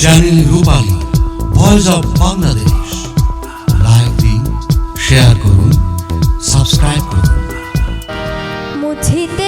Channel Rupali voice of Bangladesh. Like দিন share করুন subscribe করুন। মুছিতে